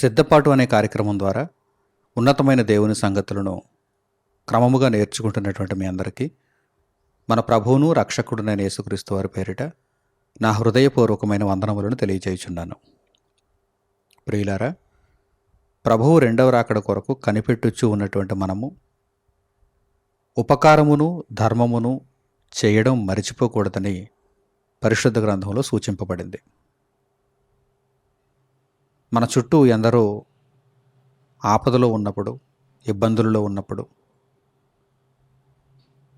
సిద్ధపాటు అనే కార్యక్రమం ద్వారా ఉన్నతమైన దేవుని సంగతులను క్రమముగా నేర్చుకుంటున్నటువంటి మీ అందరికీ మన ప్రభువును రక్షకుడునైన యేసుక్రీస్తు వారి పేరిట నా హృదయపూర్వకమైన వందనములను తెలియజేయుచున్నాను ప్రియులారా ప్రభువు రెండవ రాకడ కొరకు కనిపెట్టుచు ఉన్నటువంటి మనము ఉపకారమును ధర్మమును చేయడం మరిచిపోకూడదని పరిశుద్ధ గ్రంథంలో సూచింపబడింది. మన చుట్టూ ఎందరో ఆపదలో ఉన్నప్పుడు ఇబ్బందులలో ఉన్నప్పుడు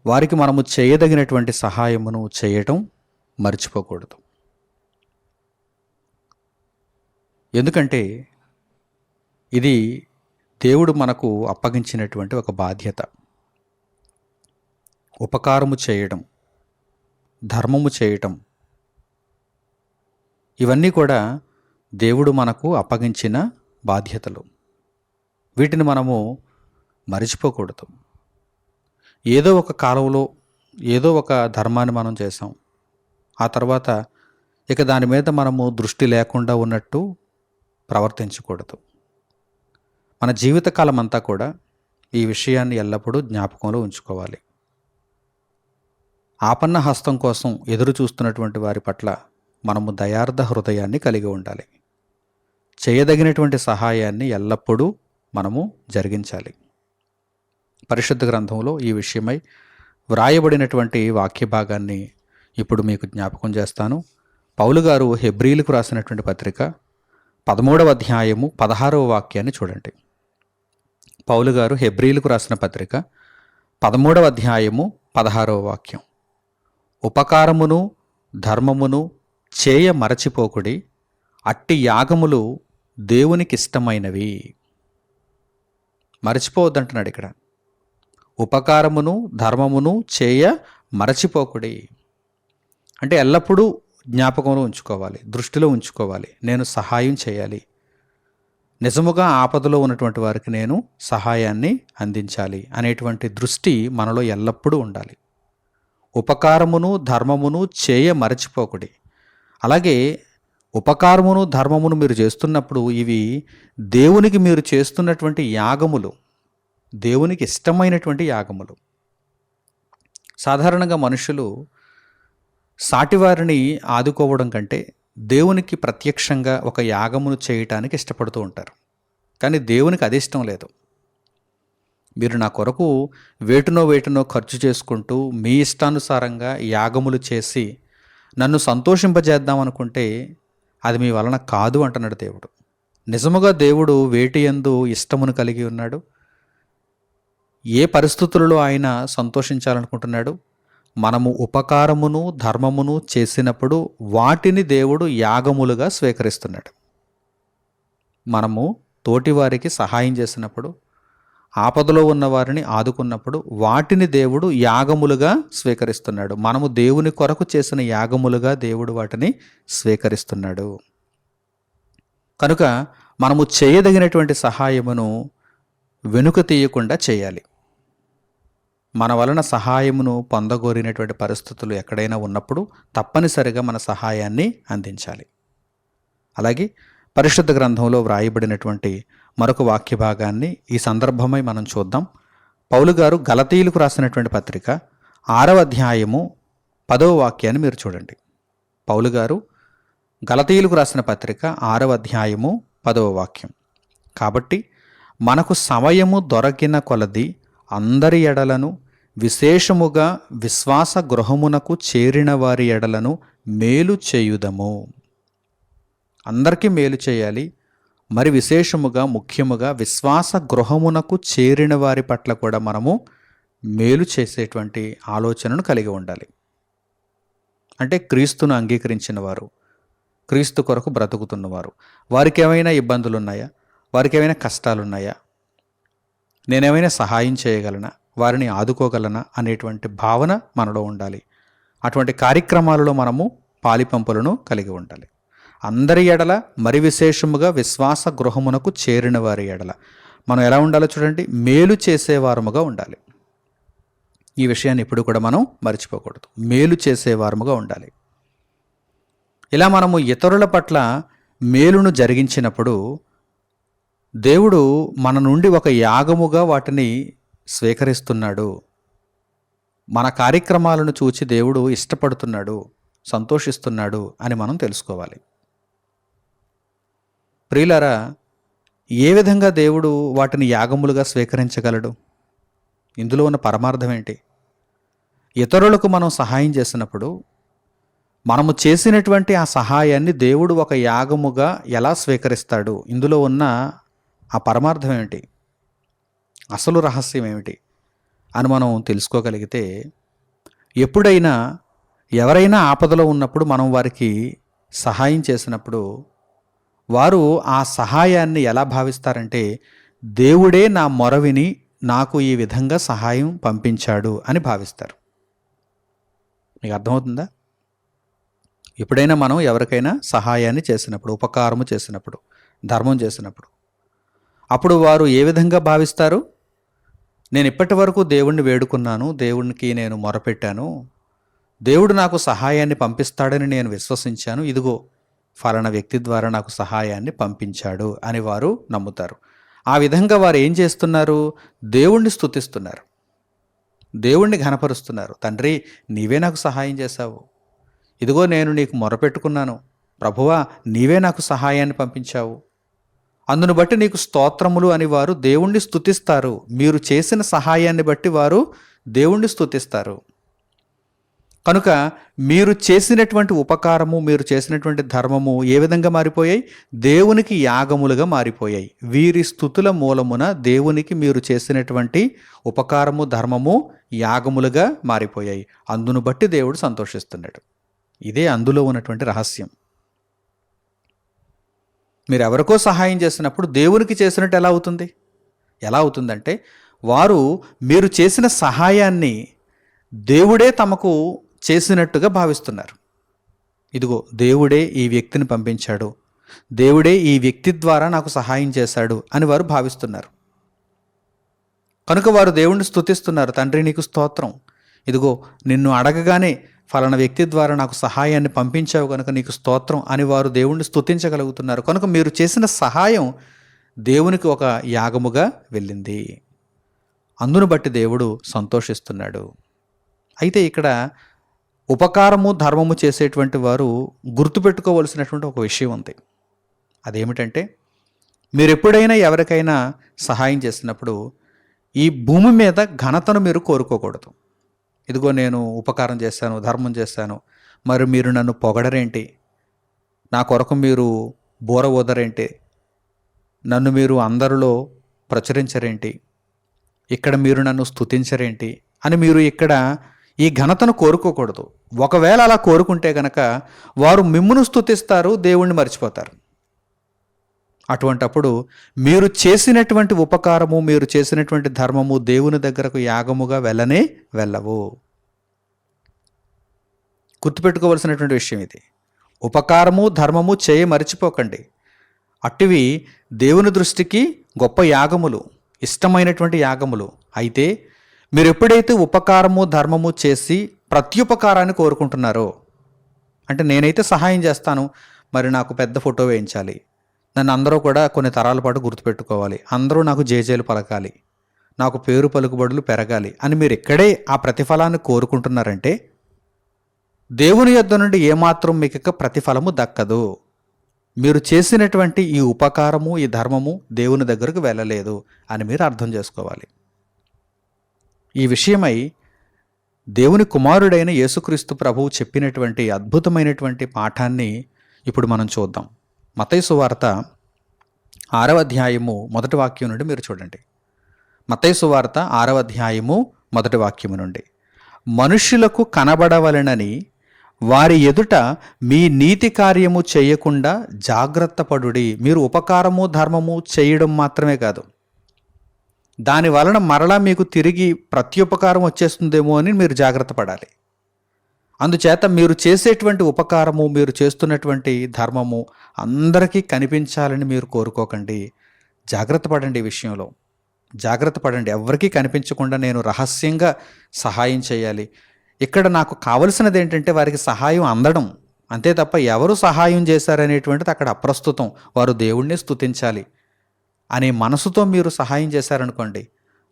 వారికి మనము చేయదగినటువంటి సహాయమును చేయటం మర్చిపోకూడదు. ఎందుకంటే ఇది దేవుడు మనకు అప్పగించినటువంటి ఒక బాధ్యత. ఉపకారము చేయడం ధర్మము చేయటం ఇవన్నీ కూడా దేవుడు మనకు అప్పగించిన బాధ్యతలు. వీటిని మనము మరిచిపోకూడదు. ఏదో ఒక కాలంలో ఏదో ఒక ధర్మాన్ని మనం చేసాం ఆ తర్వాత ఇక దాని మీద మనము దృష్టి లేకుండా ఉన్నట్టు ప్రవర్తించకూడదు. మన జీవితకాలం అంతా కూడా ఈ విషయాన్ని ఎల్లప్పుడూ జ్ఞాపకంలో ఉంచుకోవాలి. ఆపన్న హస్తం కోసం ఎదురు చూస్తున్నటువంటి వారి పట్ల మనము దయార్థ హృదయాన్ని కలిగి ఉండాలి. చేయదగినటువంటి సహాయాన్ని ఎల్లప్పుడూ మనము జరిగించాలి. పరిశుద్ధ గ్రంథంలో ఈ విషయమై వ్రాయబడినటువంటి వాక్య భాగాన్ని ఇప్పుడు మీకు జ్ఞాపకం చేస్తాను. పౌలు గారు హెబ్రీలకు రాసినటువంటి పత్రిక పదమూడవ అధ్యాయము పదహారవ వాక్యాన్ని చూడండి. పౌలు గారు హెబ్రీలకు రాసిన పత్రిక పదమూడవ అధ్యాయము పదహారవ వాక్యం. ఉపకారమును ధర్మమును చేయ మరచిపోకుడి అట్టి యాగములు దేవునికి ఇష్టమైనవి మరచిపోవద్దంటున్నాడు ఇక్కడ. ఉపకారమును ధర్మమును చేయ మరచిపోకుడి. అంటే ఎల్లప్పుడూ జ్ఞాపకంలో ఉంచుకోవాలి దృష్టిలో ఉంచుకోవాలి నేను సహాయం చేయాలి. నిజముగా ఆపదలో ఉన్నటువంటి వారికి నేను సహాయాన్ని అందించాలి అనేటువంటి దృష్టి మనలో ఎల్లప్పుడూ ఉండాలి. ఉపకారమును ధర్మమును చేయ మరచిపోకుడి. అలాగే ఉపకారమును ధర్మమును మీరు చేస్తున్నప్పుడు ఇవి దేవునికి మీరు చేస్తున్నటువంటి యాగములు. దేవునికి ఇష్టమైనటువంటి యాగములు. సాధారణంగా మనుషులు సాటివారిని ఆదుకోవడం కంటే దేవునికి ప్రత్యక్షంగా ఒక యాగమును చేయటానికి ఇష్టపడుతూ ఉంటారు. కానీ దేవునికి అది ఇష్టం లేదు. మీరు నా కొరకు వేటునో వేటునో ఖర్చు చేసుకుంటూ మీ ఇష్టానుసారంగా యాగములు చేసి నన్ను సంతోషింపజేద్దాం అనుకుంటే అది మీ వలన కాదు అంటున్నాడు దేవుడు. నిజముగా దేవుడు వేటి ఎందు ఇష్టమును కలిగి ఉన్నాడు? ఏ పరిస్థితులలో ఆయన సంతోషించాలనుకుంటున్నాడు? మనము ఉపకారమును ధర్మమును చేసినప్పుడు వాటిని దేవుడు యాగములుగా స్వీకరిస్తున్నాడు. మనము తోటివారికి సహాయం చేసినప్పుడు ఆపదలో ఉన్న వారిని ఆదుకున్నప్పుడు వాటిని దేవుడు యాగములుగా స్వీకరిస్తున్నాడు. మనము దేవుని కొరకు చేసిన యాగములుగా దేవుడు వాటిని స్వీకరిస్తున్నాడు. కనుక మనము చేయదగినటువంటి సహాయమును వెనుక తీయకుండా చేయాలి. మన వలన సహాయమును పొందగోరినటువంటి పరిస్థితులు ఎక్కడైనా ఉన్నప్పుడు తప్పనిసరిగా మన సహాయాన్ని అందించాలి. అలాగే పరిశుద్ధ గ్రంథంలో వ్రాయబడినటువంటి మరొక వాక్య భాగాన్ని ఈ సందర్భమై మనం చూద్దాం. పౌలు గారు గలతీయులకు రాసినటువంటి పత్రిక ఆరవ అధ్యాయము పదవ వాక్యాన్ని మీరు చూడండి. పౌలు గారు గలతీయులకు రాసిన పత్రిక ఆరవ అధ్యాయము పదవ వాక్యం. కాబట్టి మనకు సమయము దొరకిన కొలది అందరి ఎడలను విశేషముగా విశ్వాస గృహమునకు చేరిన వారి ఎడలను మేలు చేయుదము. అందరికీ మేలు చేయాలి. మరి విశేషముగా ముఖ్యముగా విశ్వాస గృహమునకు చేరిన వారి పట్ల కూడా మనము మేలు చేసేటువంటి ఆలోచనను కలిగి ఉండాలి. అంటే క్రీస్తును అంగీకరించిన వారు క్రీస్తు కొరకు బ్రతుకుతున్నవారు వారికి ఏమైనా ఇబ్బందులు ఉన్నాయా వారికి ఏమైనా కష్టాలు ఉన్నాయా నేనేమైనా సహాయం చేయగలనా? వారిని ఆదుకోగలనా? అనేటువంటి భావన మనలో ఉండాలి. అటువంటి కార్యక్రమాలలో మనము పాలిపంపులను కలిగి ఉండాలి. అందరి ఎడల మరి విశేషముగా విశ్వాస గృహమునకు చేరిన వారి ఎడల. మనం ఎలా ఉండాలో చూడండి. మేలు చేసేవారముగా ఉండాలి. ఈ విషయాన్ని ఇప్పుడు కూడా మనం మర్చిపోకూడదు. మేలు చేసేవారముగా ఉండాలి. ఇలా మనము ఇతరుల పట్ల మేలును జరిగించినప్పుడు దేవుడు మన నుండి ఒక యాగముగా వాటిని స్వీకరిస్తున్నాడు. మన కార్యక్రమాలను చూచి దేవుడు ఇష్టపడుతున్నాడు సంతోషిస్తున్నాడు అని మనం తెలుసుకోవాలి. ప్రియులారా ఏ విధంగా దేవుడు వాటిని యాగములుగా స్వీకరించగలడు? ఇందులో ఉన్న పరమార్థం ఏంటి? ఇతరులకు మనం సహాయం చేసినప్పుడు మనము చేసినటువంటి ఆ సహాయాన్ని దేవుడు ఒక యాగముగా ఎలా స్వీకరిస్తాడు? ఇందులో ఉన్న ఆ పరమార్థం ఏమిటి అసలు రహస్యం ఏమిటి? అని మనం తెలుసుకోగలిగితే ఎప్పుడైనా ఎవరైనా ఆపదలో ఉన్నప్పుడు మనం వారికి సహాయం చేసినప్పుడు వారు ఆ సహాయాన్ని ఎలా భావిస్తారంటే దేవుడే నా మొరవిని నాకు ఈ విధంగా సహాయం పంపించాడు అని భావిస్తారు. మీకు అర్థమవుతుందా? ఎప్పుడైనా మనం ఎవరికైనా సహాయాన్ని చేసినప్పుడు ఉపకారము చేసినప్పుడు ధర్మం చేసినప్పుడు అప్పుడు వారు ఏ విధంగా భావిస్తారు? నేను ఇప్పటి వరకు దేవుణ్ణి వేడుకున్నాను దేవునికి నేను మొరపెట్టాను దేవుడు నాకు సహాయాన్ని పంపిస్తాడని నేను విశ్వసించాను ఇదిగో ఫలానా వ్యక్తి ద్వారా నాకు సహాయాన్ని పంపించాడు అని వారు నమ్ముతారు. ఆ విధంగా వారు ఏం చేస్తున్నారు? దేవుణ్ణి స్థుతిస్తున్నారు దేవుణ్ణి ఘనపరుస్తున్నారు. తండ్రి నీవే నాకు సహాయం చేశావు. ఇదిగో నేను నీకు మొరపెట్టుకున్నాను. ప్రభువా నీవే నాకు సహాయాన్ని పంపించావు. అందును బట్టి నీకు స్తోత్రములు అని వారు దేవుణ్ణి స్థుతిస్తారు మీరు చేసిన సహాయాన్ని బట్టి వారు దేవుణ్ణి స్థుతిస్తారు కనుక మీరు చేసినటువంటి ఉపకారము మీరు చేసినటువంటి ధర్మము ఏ విధంగా మారిపోయాయి? దేవునికి యాగములుగా మారిపోయాయి. వీరి స్థుతుల మూలమున దేవునికి మీరు చేసినటువంటి ఉపకారము ధర్మము యాగములుగా మారిపోయాయి. అందును బట్టి దేవుడు సంతోషిస్తున్నాడు. ఇదే అందులో ఉన్నటువంటి రహస్యం. మీరు ఎవరికో సహాయం చేసినప్పుడు దేవునికి చేసినట్టు ఎలా అవుతుంది? ఎలా అవుతుందంటే వారు మీరు చేసిన సహాయాన్ని దేవుడే తమకు చేసినట్టుగా భావిస్తున్నారు. ఇదిగో దేవుడే ఈ వ్యక్తిని పంపించాడు. దేవుడే ఈ వ్యక్తి ద్వారా నాకు సహాయం చేశాడు అని వారు భావిస్తున్నారు. కనుక వారు దేవుణ్ణి స్తుతిస్తున్నారు. తండ్రి నీకు స్తోత్రం. ఇదిగో నిన్ను అడగగానే ఫలానా వ్యక్తి ద్వారా నాకు సహాయాన్ని పంపించావు కనుక నీకు స్తోత్రం అని వారు దేవుణ్ణి స్థుతించగలుగుతున్నారు కనుక మీరు చేసిన సహాయం దేవునికి ఒక యాగముగా వెళ్ళింది. అందును బట్టి దేవుడు సంతోషిస్తున్నాడు. అయితే ఇక్కడ ఉపకారము ధర్మము చేసేటువంటి వారు గుర్తుపెట్టుకోవలసినటువంటి ఒక విషయం ఉంది. అదేమిటంటే మీరు ఎప్పుడైనా ఎవరికైనా సహాయం చేసినప్పుడు ఈ భూమి మీద ఘనతను మీరు కోరుకోకూడదు. ఇదిగో నేను ఉపకారం చేశాను ధర్మం చేశాను మరి మీరు నన్ను పొగడరేంటి? నా కొరకు మీరు బోర ఊదరేంటి? నన్ను మీరు అందరిలో ప్రచురించరేంటి? ఇక్కడ మీరు నన్ను స్తుతించరేంటి? అని మీరు ఇక్కడ ఈ ఘనతను కోరుకోకూడదు. ఒకవేళ అలా కోరుకుంటే గనక వారు మిమ్మును స్తుతిస్తారు దేవుణ్ణి మర్చిపోతారు. అటువంటప్పుడు మీరు చేసినటువంటి ఉపకారము మీరు చేసినటువంటి ధర్మము దేవుని దగ్గరకు యాగముగా వెళ్ళనే వెళ్ళవు. గుర్తుపెట్టుకోవలసినటువంటి విషయం ఇది. ఉపకారము ధర్మము చేయ మరిచిపోకండి. అట్టివి దేవుని దృష్టికి గొప్ప యాగములు ఇష్టమైనటువంటి యాగములు. అయితే మీరు ఎప్పుడైతే ఉపకారము ధర్మము చేసి ప్రత్యుపకారాన్ని కోరుకుంటున్నారో అంటే నేనైతే సహాయం చేస్తాను మరి నాకు పెద్ద ఫోటో వేయించాలి. నన్ను అందరూ కూడా కొన్ని తరాల పాటు గుర్తుపెట్టుకోవాలి. అందరూ నాకు జేజేలు పలకాలి. నాకు పేరు పలుకుబడులు పెరగాలి అని మీరు ఇక్కడే ఆ ప్రతిఫలాన్ని కోరుకుంటున్నారంటే దేవుని యొద్ద నుండి ఏమాత్రం మీకు ఇక ప్రతిఫలము దక్కదు. మీరు చేసినటువంటి ఈ ఉపకారము ఈ ధర్మము దేవుని దగ్గరకు వెళ్ళలేదు అని మీరు అర్థం చేసుకోవాలి. ఈ విషయమై దేవుని కుమారుడైన యేసుక్రీస్తు ప్రభువు చెప్పినటువంటి అద్భుతమైనటువంటి పాఠాన్ని ఇప్పుడు మనం చూద్దాం. మతైసు వార్త ఆరవ అధ్యాయము మొదటి వాక్యం నుండి మీరు చూడండి. మతైసు వార్త ఆరవ అధ్యాయము మొదటి వాక్యము నుండి. మనుష్యులకు కనబడవలెనని వారి ఎదుట మీ నీతి కార్యము చేయకుండా జాగ్రత్త పడుడి. మీరు ఉపకారము ధర్మము చేయడం మాత్రమే కాదు. దాని వలన మరలా మీకు తిరిగి ప్రత్యుపకారం వచ్చేస్తుందేమో అని మీరు జాగ్రత్త పడాలి. అందుచేత మీరు చేసేటువంటి ఉపకారము మీరు చేస్తున్నటువంటి ధర్మము అందరికీ కనిపించాలని మీరు కోరుకోకండి. జాగ్రత్త పడండి ఈ విషయంలో. జాగ్రత్త పడండి. ఎవరికీ కనిపించకుండా నేను రహస్యంగా సహాయం చేయాలి. ఇక్కడ నాకు కావలసినది ఏంటంటే వారికి సహాయం అందడం. అంతే తప్ప ఎవరు సహాయం చేశారనేటువంటిది అక్కడ అప్రస్తుతం. వారు దేవుణ్ణి స్తుతించాలి. అనే మనసుతో మీరు సహాయం చేశారనుకోండి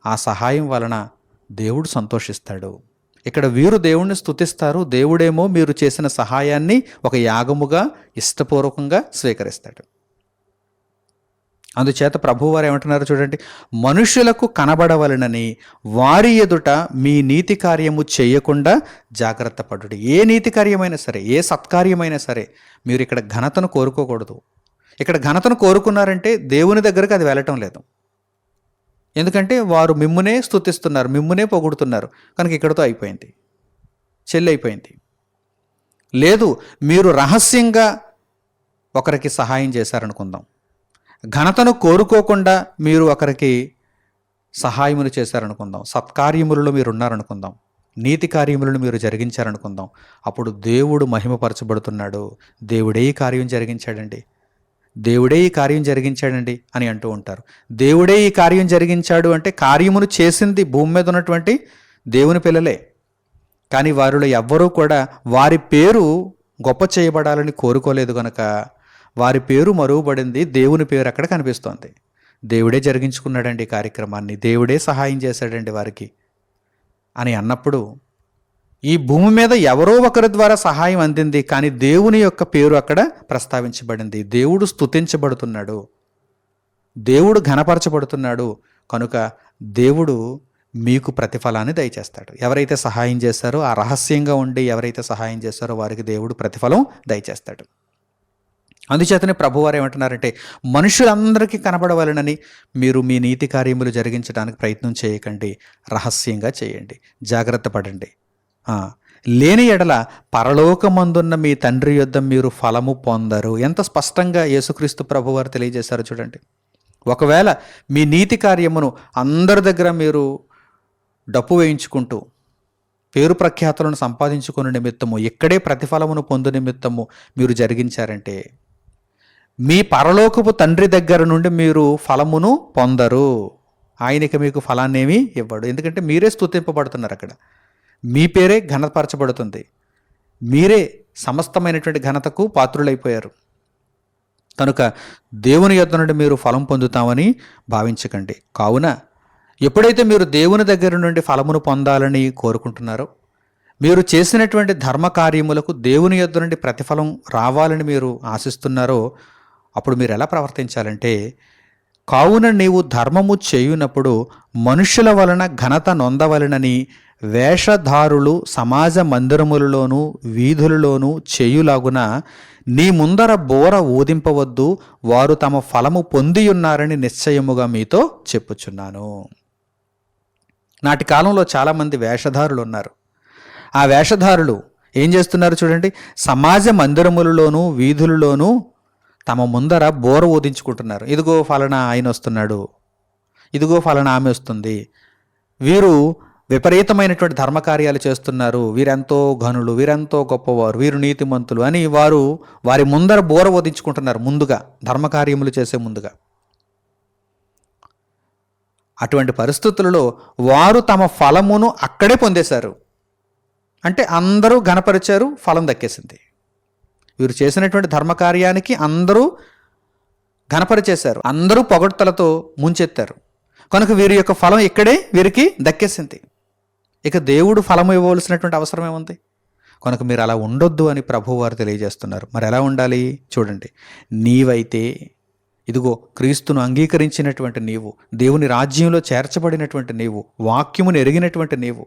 ఆ సహాయం వలన దేవుడు సంతోషిస్తాడు. ఇక్కడ వీరు దేవుణ్ణి స్థుతిస్తారు దేవుడేమో మీరు చేసిన సహాయాన్ని ఒక యాగముగా ఇష్టపూర్వకంగా స్వీకరిస్తాడు. అందుచేత ప్రభువారు ఏమంటున్నారు చూడండి మనుషులకు కనబడవలనని వారి ఎదుట మీ నీతి కార్యము చేయకుండా జాగ్రత్త పడుడి. ఏ నీతి కార్యమైనా సరే ఏ సత్కార్యమైనా సరే మీరు ఇక్కడ ఘనతను కోరుకోకూడదు. ఇక్కడ ఘనతను కోరుకున్నారంటే దేవుని దగ్గరకు అది వెళ్ళటం లేదు. ఎందుకంటే వారు మిమ్మునే స్తుతిస్తున్నారు మిమ్మునే పొగుడుతున్నారు. కనుక ఇక్కడతో అయిపోయింది. చెల్లి అయిపోయింది. లేదు మీరు రహస్యంగా ఒకరికి సహాయం చేశారనుకుందాం. ఘనతను కోరుకోకుండా మీరు ఒకరికి సహాయములు చేశారనుకుందాం. సత్కార్యములలో మీరు ఉన్నారనుకుందాం నీతి కార్యములను మీరు జరిగించారనుకుందాం. అప్పుడు దేవుడు మహిమపరచబడుతున్నాడు. దేవుడే ఈ కార్యం జరిగించాడండి. దేవుడే ఈ కార్యం జరిగించాడండి అని అంటూ ఉంటారు. దేవుడే ఈ కార్యం జరిగించాడు అంటే కార్యమును చేసింది భూమి మీద ఉన్నటువంటి దేవుని పిల్లలే. కానీ వారిలో ఎవ్వరూ కూడా వారి పేరు గొప్ప చేయబడాలని కోరుకోలేదు కనుక వారి పేరు మరుగుపడింది దేవుని పేరు అక్కడ కనిపిస్తోంది. దేవుడే జరిగించుకున్నాడండి ఈ కార్యక్రమాన్ని. దేవుడే సహాయం చేశాడండి వారికి అని అన్నప్పుడు ఈ భూమి మీద ఎవరో ఒకరి ద్వారా సహాయం అందింది కానీ దేవుని యొక్క పేరు అక్కడ ప్రస్తావించబడింది. దేవుడు స్తుతించబడుతున్నాడు. దేవుడు ఘనపరచబడుతున్నాడు. కనుక దేవుడు మీకు ప్రతిఫలాన్ని దయచేస్తాడు. ఎవరైతే సహాయం చేస్తారో ఆ రహస్యంగా ఉండి ఎవరైతే సహాయం చేస్తారో వారికి దేవుడు ప్రతిఫలం దయచేస్తాడు. అందుచేతనే ప్రభువారు ఏమంటున్నారంటే మనుషులందరికీ కనబడవలనని మీరు మీ నీతి కార్యములు జరిగించడానికి ప్రయత్నం చేయకండి. రహస్యంగా చేయండి. జాగ్రత్త పడండి. లేని ఎడల పరలోకమందున్న మీ తండ్రి యొద్ద మీరు ఫలము పొందరు. ఎంత స్పష్టంగా యేసుక్రీస్తు ప్రభువారు తెలియజేశారు చూడండి. ఒకవేళ మీ నీతి కార్యమును అందరి దగ్గర మీరు డప్పు వేయించుకుంటూ పేరు ప్రఖ్యాతులను సంపాదించుకుని నిమిత్తము ఇక్కడే ప్రతిఫలమును పొందు నిమిత్తము మీరు జరిగించారంటే మీ పరలోకపు తండ్రి దగ్గర నుండి మీరు ఫలమును పొందరు. ఆయనకి మీకు ఫలాన్నేమీ ఇవ్వడు. ఎందుకంటే మీరే స్తుతింపబడుతున్నారు అక్కడ. మీ పేరే ఘనపరచబడుతుంది మీరే సమస్తమైనటువంటి ఘనతకు పాత్రులైపోయారు. కనుక దేవుని యొద్ నుండి మీరు ఫలం పొందుతామని భావించకండి. కావున ఎప్పుడైతే మీరు దేవుని దగ్గర నుండి ఫలమును పొందాలని కోరుకుంటున్నారో మీరు చేసినటువంటి ధర్మ కార్యములకు దేవుని యొద్ నుండి ప్రతిఫలం రావాలని మీరు ఆశిస్తున్నారో అప్పుడు మీరు ఎలా ప్రవర్తించాలంటే కావున నీవు ధర్మము చేయునప్పుడు మనుషుల వలన ఘనత నొందవలనని వేషధారులు సమాజ మందిరములలోనూ వీధులలోనూ చేయులాగున నీ ముందర బోర ఊదింపవద్దు వారు తమ ఫలము పొందియున్నారని నిశ్చయముగా మీతో చెప్పుచున్నాను. నాటి కాలంలో చాలామంది వేషధారులు ఉన్నారు ఆ వేషధారులు ఏం చేస్తున్నారు చూడండి? సమాజ మందిరములలోనూ వీధులలోనూ తమ ముందర బోర ఊదించుకుంటున్నారు. ఇదిగో ఫలానా ఆయన వస్తున్నాడు. ఇదిగో ఫలానా ఆమె వస్తుంది. వీరు విపరీతమైనటువంటి ధర్మకార్యాలు చేస్తున్నారు. వీరెంతో ఘనులు వీరెంతో గొప్పవారు వీరు నీతిమంతులు అని వారు వారి ముందర బోర వదించుకుంటున్నారు ముందుగా ధర్మకార్యములు చేసే ముందుగా. అటువంటి పరిస్థితులలో వారు తమ ఫలమును అక్కడే పొందేశారు. అంటే అందరూ ఘనపరిచారు ఫలం దక్కేసింది. వీరు చేసినటువంటి ధర్మకార్యానికి అందరూ ఘనపరిచేశారు అందరూ పొగడ్తలతో ముంచెత్తారు. కనుక వీరి యొక్క ఫలం ఇక్కడే వీరికి దక్కేసింది. ఇక దేవుడు ఫలము ఇవ్వవలసినటువంటి అవసరం ఏముంది? కనుక మీరు అలా ఉండొద్దు అని ప్రభు వారు తెలియజేస్తున్నారు. మరి ఎలా ఉండాలి? చూడండి. నీవైతే ఇదిగో క్రీస్తును అంగీకరించినటువంటి నీవు దేవుని రాజ్యంలో చేర్చబడినటువంటి నీవు వాక్యమును ఎరిగినటువంటి నీవు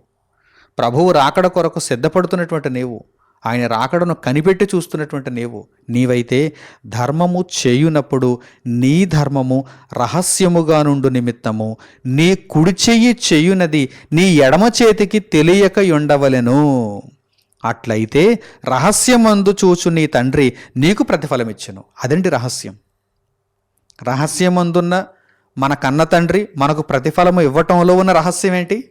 ప్రభువు రాకడ కొరకు సిద్ధపడుతున్నటువంటి నీవు ఆయన రాకడను కనిపెట్టి చూస్తున్నటువంటి నీవు. నీవైతే ధర్మము చేయునప్పుడు నీ ధర్మము రహస్యముగా నుండు నిమిత్తము. నీ కుడి చెయ్యి చేయునది నీ ఎడమ చేతికి తెలియక ఉండవలెను. అట్లయితే రహస్యమందు చూచు నీ తండ్రి నీకు ప్రతిఫలమిచ్చును. అదండి రహస్యం? రహస్యమందున్న మన కన్న తండ్రి మనకు ప్రతిఫలము ఇవ్వటంలో ఉన్న రహస్యం ఏంటి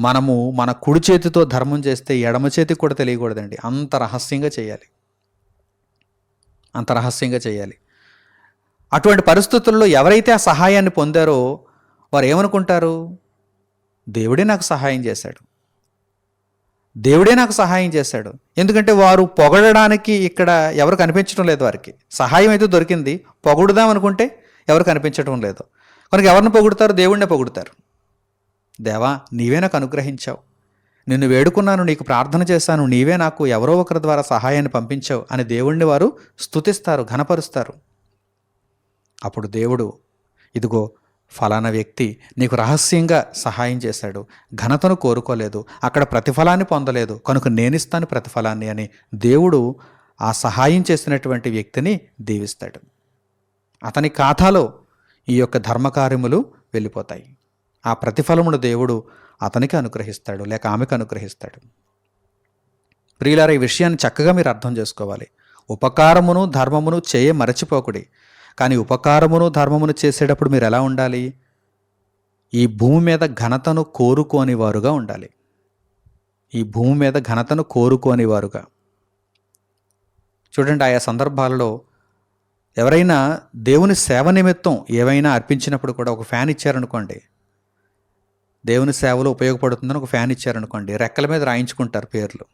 మనము మన కుడి చేతితో ధర్మం చేస్తే ఎడమ చేతికి కూడా తెలియకూడదండి. అంత రహస్యంగా చేయాలి. అంత రహస్యంగా చేయాలి. అటువంటి పరిస్థితుల్లో ఎవరైతే ఆ సహాయాన్ని పొందారో వారు ఏమనుకుంటారు? దేవుడే నాకు సహాయం చేశాడు. దేవుడే నాకు సహాయం చేశాడు. ఎందుకంటే వారు పొగడడానికి ఇక్కడ ఎవరు కనిపించడం లేదు వారికి. సహాయం అయితే దొరికింది. పొగుడుదాం అనుకుంటే ఎవరు కనిపించడం లేదు. కనుక ఎవరిని పొగుడతారు? దేవుడినే పొగుడతారు. దేవా నీవే నాకు అనుగ్రహించావు. నిన్ను వేడుకున్నాను నీకు ప్రార్థన చేశాను నీవే నాకు ఎవరో ఒకరి ద్వారా సహాయాన్ని పంపించావు అని దేవుణ్ణి వారు స్తుతిస్తారు ఘనపరుస్తారు. అప్పుడు దేవుడు ఇదిగో ఫలానా వ్యక్తి నీకు రహస్యంగా సహాయం చేశాడు. ఘనతను కోరుకోలేదు అక్కడ ప్రతిఫలాన్ని పొందలేదు కనుక నేనిస్తాను ప్రతిఫలాన్ని అని దేవుడు ఆ సహాయం చేసినటువంటి వ్యక్తిని దీవిస్తాడు. అతని ఖాతాలో ఈ యొక్క ధర్మకార్యములు వెళ్ళిపోతాయి. ఆ ప్రతిఫలమును దేవుడు అతనికి అనుగ్రహిస్తాడు లేక ఆమెకు అనుగ్రహిస్తాడు. ప్రియులారా ఈ విషయాన్ని చక్కగా మీరు అర్థం చేసుకోవాలి. ఉపకారమును ధర్మమును చేయ మరచిపోకుడి. కానీ ఉపకారమును ధర్మమును చేసేటప్పుడు మీరు ఎలా ఉండాలి? ఈ భూమి మీద ఘనతను కోరుకోని వారుగా ఉండాలి. ఈ భూమి మీద ఘనతను కోరుకోని వారుగా. చూడండి ఆయా సందర్భాలలో ఎవరైనా దేవుని సేవ నిమిత్తం ఏవైనా అర్పించినప్పుడు కూడా ఒక ఫ్యాన్ ఇచ్చారనుకోండి దేవుని సేవలో ఉపయోగపడుతుందని ఒక ఫ్యాన్ ఇచ్చారనుకోండి రెక్కల మీద రాయించుకుంటారు పేర్లు.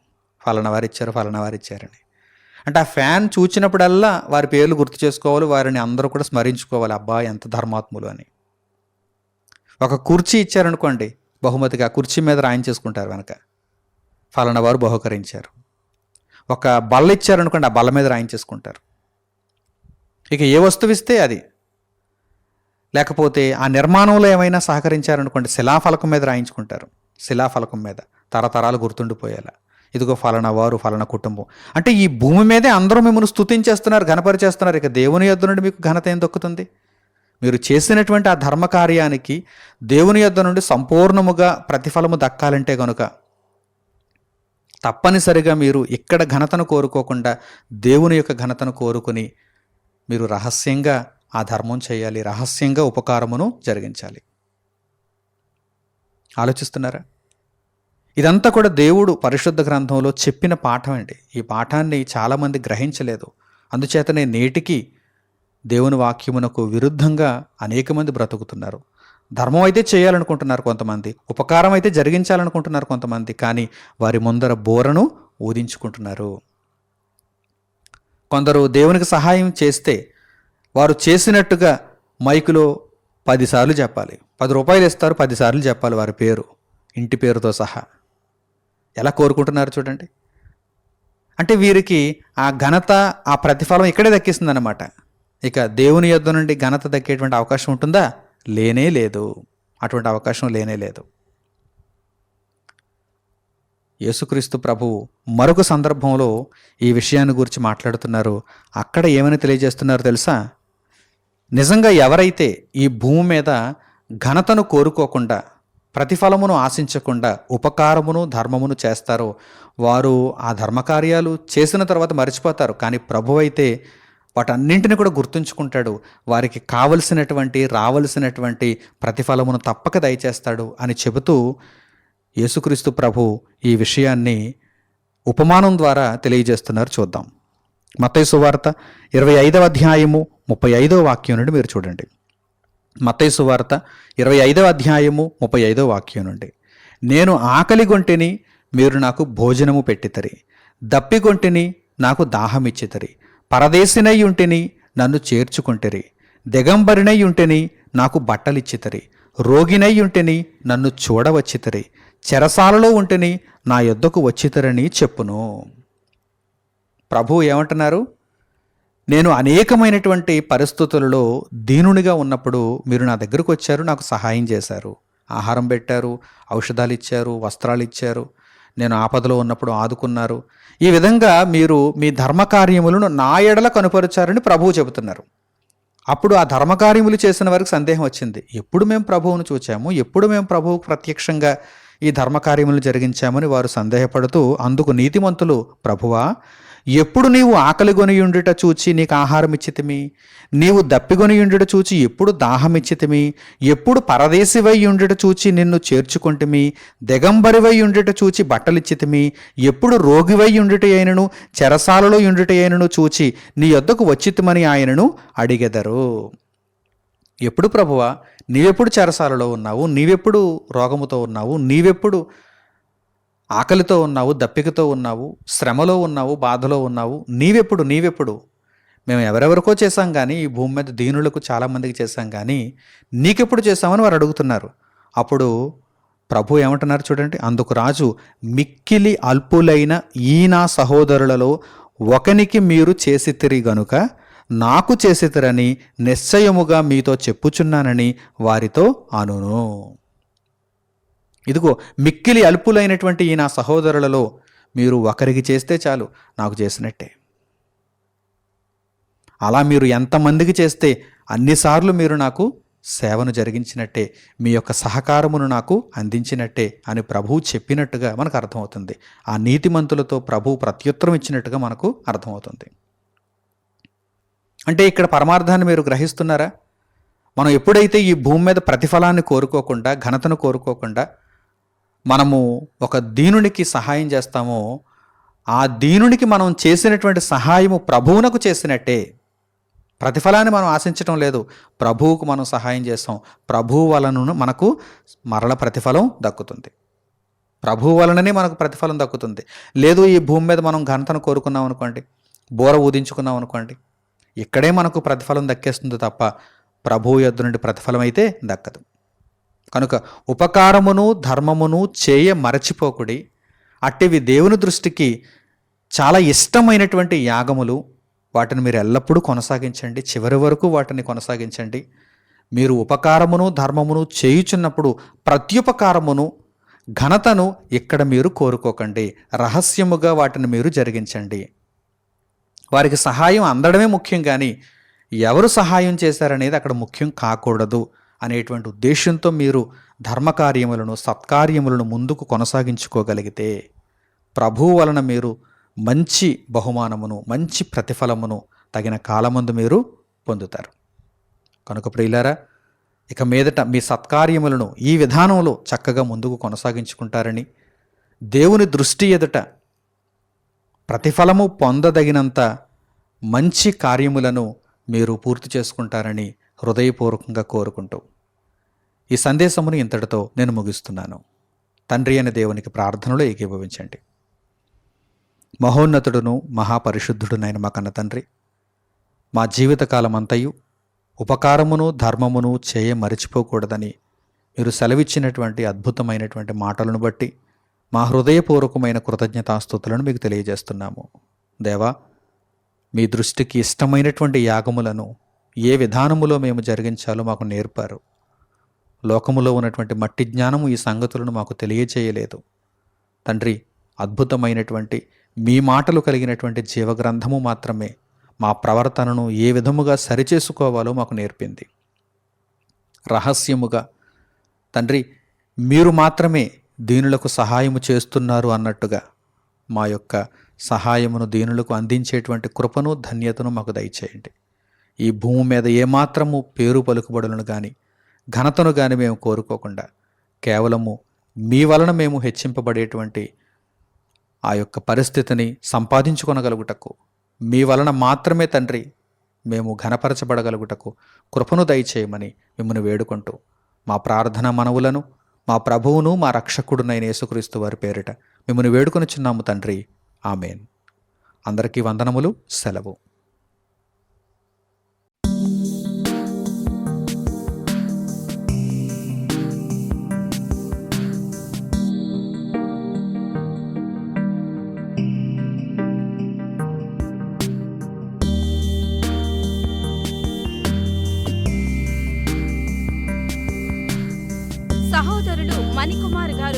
ఫలానా వారు ఇచ్చారు ఫలానా వారు ఇచ్చారని. అంటే ఆ ఫ్యాన్ చూచినప్పుడల్లా వారి పేర్లు గుర్తు చేసుకోవాలి వారిని అందరూ కూడా స్మరించుకోవాలి అబ్బా ఎంత ధర్మాత్ములు అని. ఒక కుర్చీ ఇచ్చారనుకోండి బహుమతిగా కుర్చీ మీద రాయించేసుకుంటారు వెనక. ఫలానా వారు బహుకరించారు. ఒక బల్ల ఇచ్చారనుకోండి ఆ బల్ల మీద రాయించేసుకుంటారు. ఇక ఏ వస్తువు ఇస్తే అది. లేకపోతే ఆ నిర్మాణంలో ఏమైనా సహకరించారనుకోండి శిలాఫలకం మీద రాయించుకుంటారు. శిలాఫలకం మీద. తరతరాలు గుర్తుండిపోయేలా. ఇదిగో ఫలానా వారు ఫలానా కుటుంబం. అంటే ఈ భూమి మీదే అందరూ మిమ్మల్ని స్తుతించేస్తున్నారు ఘనపరిచేస్తున్నారు. ఇక దేవుని యొద్ద నుండి మీకు ఘనత ఏం దొక్కుతుంది? మీరు చేసినటువంటి ఆ ధర్మ కార్యానికి దేవుని యొద్ద నుండి సంపూర్ణముగా ప్రతిఫలము దక్కాలంటే కనుక తప్పనిసరిగా మీరు ఇక్కడ ఘనతను కోరుకోకుండా దేవుని యొక్క ఘనతను కోరుకుని మీరు రహస్యంగా ఆ ధర్మం చేయాలి రహస్యంగా ఉపకారమును జరిగించాలి. ఆలోచిస్తున్నారా? ఇదంతా కూడా దేవుడు పరిశుద్ధ గ్రంథంలో చెప్పిన పాఠం అండి. ఈ పాఠాన్ని చాలామంది గ్రహించలేదు. అందుచేతనే నేటికి దేవుని వాక్యమునకు విరుద్ధంగా అనేక మంది బ్రతుకుతున్నారు. ధర్మం అయితే చేయాలనుకుంటున్నారు కొంతమంది ఉపకారం అయితే జరిగించాలనుకుంటున్నారు కొంతమంది కానీ వారి ముందర బోరను ఊదించుకుంటున్నారు. కొందరు దేవునికి సహాయం చేస్తే వారు చేసినట్టుగా మైకులో పదిసార్లు చెప్పాలి. పది రూపాయలు ఇస్తారు పదిసార్లు చెప్పాలి వారి పేరు ఇంటి పేరుతో సహా. ఎలా కోరుకుంటున్నారు చూడండి. అంటే వీరికి ఆ ఘనత ఆ ప్రతిఫలం ఇక్కడే దక్కిస్తుందన్నమాట. ఇక దేవుని యొద్ద నుండి ఘనత దక్కేటువంటి అవకాశం ఉంటుందా? లేనే లేదు. అటువంటి అవకాశం లేనే లేదు. యేసుక్రీస్తు ప్రభు మరొక సందర్భంలో ఈ విషయాన్ని గురించి మాట్లాడుతున్నారు. అక్కడ ఏమని తెలియజేస్తున్నారు తెలుసా? నిజంగా ఎవరైతే ఈ భూమి మీద ఘనతను కోరుకోకుండా ప్రతిఫలమును ఆశించకుండా ఉపకారమును ధర్మమును చేస్తారో వారు ఆ ధర్మకార్యాలు చేసిన తర్వాత మర్చిపోతారు. కానీ ప్రభు అయితే వాటన్నింటిని కూడా గుర్తుంచుకుంటాడు. వారికి కావలసినటువంటి రావలసినటువంటి ప్రతిఫలమును తప్పక దయచేస్తాడు అని చెబుతూ యేసుక్రీస్తు ప్రభు ఈ విషయాన్ని ఉపమానం ద్వారా తెలియజేస్తున్నారు. చూద్దాం. మత్తయి సువార్త ఇరవై ఐదవ అధ్యాయము ముప్పై ఐదవ వాక్యం నుండి మీరు చూడండి. మత్తయి సువార్త ఇరవై ఐదవ అధ్యాయము ముప్పై ఐదవ వాక్యం నుండి. నేను ఆకలి గొంటిని మీరు నాకు భోజనము పెట్టితరి. దప్పిగొంటిని నాకు దాహమిచ్చితరి. పరదేశినై ఉంటిని నన్ను చేర్చుకుంటిరి. దిగంబరినై ఉంటిని నాకు బట్టలిచ్చితరి. రోగినై ఉంటిని నన్ను చూడవచ్చితరి. చెరసాలలో ఉంటిని నా యొద్దకు వచ్చితరని చెప్పును. ప్రభు ఏమంటున్నారు? నేను అనేకమైనటువంటి పరిస్థితులలో దీనునిగా ఉన్నప్పుడు మీరు నా దగ్గరకు వచ్చారు నాకు సహాయం చేశారు. ఆహారం పెట్టారు ఔషధాలు ఇచ్చారు వస్త్రాలు ఇచ్చారు. నేను ఆపదలో ఉన్నప్పుడు ఆదుకున్నారు. ఈ విధంగా మీరు మీ ధర్మకార్యములను నా ఎడల కనుపరిచారని ప్రభువు చెబుతున్నారు. అప్పుడు ఆ ధర్మకార్యములు చేసిన వారికి సందేహం వచ్చింది. ఎప్పుడు మేము ప్రభువును చూచాము? ఎప్పుడు మేము ప్రభువుకు ప్రత్యక్షంగా ఈ ధర్మకార్యములు జరిగించామని వారు సందేహపడుతూ అందుకు నీతిమంతులు ప్రభువా ఎప్పుడు నీవు ఆకలి కొనియుండుట చూచి నీకు ఆహారం ఇచ్చితిమి? నీవు దప్పిగొనియుండుట చూచి ఎప్పుడు దాహం ఇచ్చితిమి? ఎప్పుడు పరదేశివై ఉండుట చూచి నిన్ను చేర్చుకుంటుమి? దిగంబరివై ఉండుట చూచి బట్టలిచ్చితిమి? ఎప్పుడు రోగివై ఉండుట అయినను చెరసాలలో ఉండుట అయినను చూచి నీ యొద్దకు వచ్చితిమని ఆయనను అడిగెదరు. ఎప్పుడు ప్రభువా? నీవెప్పుడు చెరసాలలో ఉన్నావు? నీవెప్పుడు రోగముతో ఉన్నావు? నీవెప్పుడు ఆకలితో ఉన్నావు దప్పికతో ఉన్నావు శ్రమలో ఉన్నావు బాధలో ఉన్నావు నీవెప్పుడు నీవెప్పుడు? మేము ఎవరెవరికో చేశాం కానీ ఈ భూమి మీద దీనులకు చాలామందికి చేశాం కానీ నీకెప్పుడు చేశామని వారు అడుగుతున్నారు. అప్పుడు ప్రభు ఏమంటున్నారు చూడండి అందుకు రాజు మిక్కిలి అల్పులైన ఈ నా సహోదరులలో ఒకనికి మీరు చేసితిరి గనుక నాకు చేసితిరని నిశ్చయముగా మీతో చెప్పుచున్నానని వారితో అనును. ఇదిగో మిక్కిలి అల్పులైనటువంటి ఈ నా సహోదరులలో మీరు ఒకరికి చేస్తే చాలు నాకు చేసినట్టే. అలా మీరు ఎంతమందికి చేస్తే అన్నిసార్లు మీరు నాకు సేవను జరిగించినట్టే మీ యొక్క సహకారమును నాకు అందించినట్టే అని ప్రభువు చెప్పినట్టుగా మనకు అర్థమవుతుంది. ఆ నీతిమంతులతో ప్రభువు ప్రత్యుత్తరం ఇచ్చినట్టుగా మనకు అర్థమవుతుంది. అంటే ఇక్కడ పరమార్థాన్ని మీరు గ్రహిస్తున్నారా? మనం ఎప్పుడైతే ఈ భూమి మీద ప్రతిఫలాన్ని కోరుకోకుండా ఘనతను కోరుకోకుండా మనము ఒక దీనునికి సహాయం చేస్తామో ఆ దీనునికి మనం చేసినటువంటి సహాయము ప్రభువునకు చేసినట్టే. ప్రతిఫలాన్ని మనం ఆశించటం లేదు. ప్రభువుకు మనం సహాయం చేస్తాం. ప్రభువు వలన మనకు మరల ప్రతిఫలం దక్కుతుంది. ప్రభువు వలననే మనకు ప్రతిఫలం దక్కుతుంది. లేదు ఈ భూమి మీద మనం ఘనతను కోరుకున్నాం అనుకోండి బోర ఊదించుకున్నాం అనుకోండి ఇక్కడే మనకు ప్రతిఫలం దక్కేస్తుంది తప్ప ప్రభువు యొద్ద నుండి ప్రతిఫలం అయితే దక్కదు. కనుక ఉపకారమును ధర్మమును చేయ మరచిపోకుడి. అట్టివి దేవుని దృష్టికి చాలా ఇష్టమైనటువంటి యాగములు. వాటిని మీరు ఎల్లప్పుడూ కొనసాగించండి. చివరి వరకు వాటిని కొనసాగించండి. మీరు ఉపకారమును ధర్మమును చేయుచున్నప్పుడు ప్రత్యుపకారమును ఘనతను ఇక్కడ మీరు కోరుకోకండి. రహస్యముగా వాటిని మీరు జరిగించండి. వారికి సహాయం అందడమే ముఖ్యం కానీ ఎవరు సహాయం చేశారనేది అక్కడ ముఖ్యం కాకూడదు. అనేటువంటి ఉద్దేశంతో మీరు ధర్మకార్యములను సత్కార్యములను ముందుకు కొనసాగించుకోగలిగితే ప్రభువు వలన మీరు మంచి బహుమానమును మంచి ప్రతిఫలమును తగిన కాలమందు మీరు పొందుతారు. కనుక ప్రియులారా ఇక మీదట మీ సత్కార్యములను ఈ విధానంలో చక్కగా ముందుకు కొనసాగించుకుంటారని దేవుని దృష్టి ఎదుట ప్రతిఫలము పొందదగినంత మంచి కార్యములను మీరు పూర్తి చేసుకుంటారని హృదయపూర్వకంగా కోరుకుంటూ ఈ సందేశమును ఇంతటితో నేను ముగిస్తున్నాను. తండ్రి అనే దేవునికి ప్రార్థనలో ఏకీభవించండి. మహోన్నతుడును మహాపరిశుద్ధుడునైన మా కన్న తండ్రి మా జీవితకాలమంతయు ఉపకారమును ధర్మమును చేయ మరిచిపోకూడదని మీరు సెలవిచ్చినటువంటి అద్భుతమైనటువంటి మాటలను బట్టి మా హృదయపూర్వకమైన కృతజ్ఞతాస్థుతులను మీకు తెలియజేస్తున్నాము. దేవా మీ దృష్టికి ఇష్టమైనటువంటి యాగములను ఏ విధానములో మేము జరిగించాలో మాకు నేర్పారు. లోకములో ఉన్నటువంటి మట్టి జ్ఞానము ఈ సంగతులను మాకు తెలియచేయలేదు. తండ్రి అద్భుతమైనటువంటి మీ మాటలు కలిగినటువంటి జీవగ్రంథము మాత్రమే మా ప్రవర్తనను ఏ విధముగా సరిచేసుకోవాలో మాకు నేర్పింది. రహస్యముగా తండ్రి మీరు మాత్రమే దీనులకు సహాయము చేస్తున్నారు అన్నట్టుగా మా యొక్క సహాయమును దీనులకు అందించేటువంటి కృపను ధన్యతను మాకు దయచేయండి. ఈ భూమి మీద ఏమాత్రము పేరు పలుకుబడులను కానీ ఘనతను కానీ మేము కోరుకోకుండా కేవలము మీ వలన మేము హెచ్చింపబడేటువంటి ఆ యొక్క పరిస్థితిని సంపాదించుకొనగలుగుటకు మీ వలన మాత్రమే తండ్రి మేము ఘనపరచబడగలుగుటకు కృపను దయచేయమని మిమ్మల్ని వేడుకుంటూ మా ప్రార్థన మనవులను మా ప్రభువును మా రక్షకుడునైన యేసుక్రీస్తు వారి పేరిట మిమ్మల్ని వేడుకొనిచున్నాము తండ్రి. ఆమెన్. అందరికీ వందనములు సెలవు.